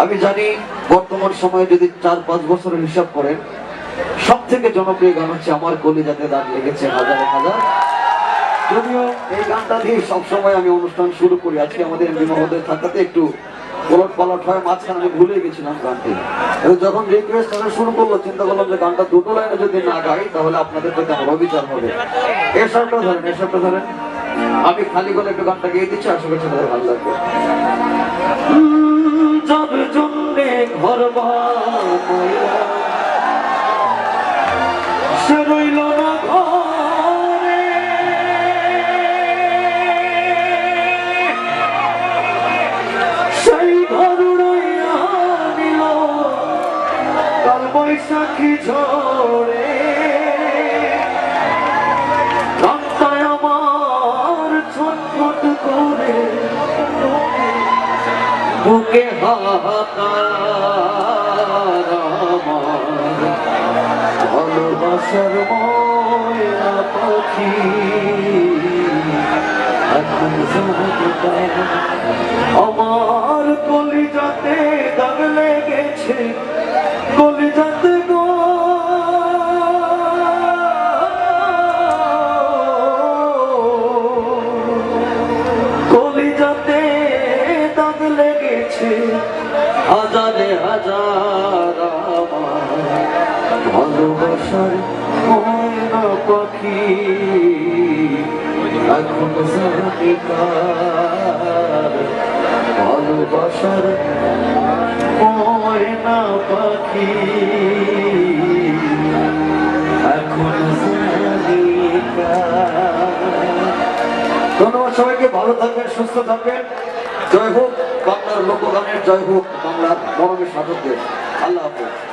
আমি জানি বর্তমান সময়ে যদি চার, পাঁচ বছরের হিসাব করেন সব থেকে জনপ্রিয় গান হচ্ছে আমার কলিজাতে দাগ লেগেছে হাজারে, হাজার। যদিও এই গানটা দিয়ে সবসময় আমি অনুষ্ঠান শুরু করি, আজকে আমাদের এমপি মহোদয় থাকাতে একটু পলট পালট হয় মাঝখানে আমি ভুলে গেছিলাম গানটি। যখন রিকোয়েস্ট করা শুরু করল, চিন্তা করলাম যে গানটা দুটো লাইনে যদি না গাই, তাহলে আপনাদের প্রতি আমার অবিচার হবে। এসবটা ধরেন এসবটা ধরেন। আমি খালি করে একটু গানটা গিয়ে দিচ্ছি, আশা করছি তাদের ভালো লাগবে। যার জন্যে ঘর সে রইল না ঘরে। সেই ঘর রইয়া কাল বৈশাখী বুকে ভালোবাসার ময়না পাখি এখন আমার কলিজাতে দাগ লেগেছে লেগেছে হাজারে হাজার ভালোবাসার ময়না পাখি। এখন ভালোবাসার ময়না পাখি। এখন ধন্যবাদ সবাইকে, ভালো থাকবেন, সুস্থ থাকবেন। জয় হোক। বাংলার লোকগানের জয় হোক বাংলার মরমের সাধকদের আল্লাহ হাফেজ।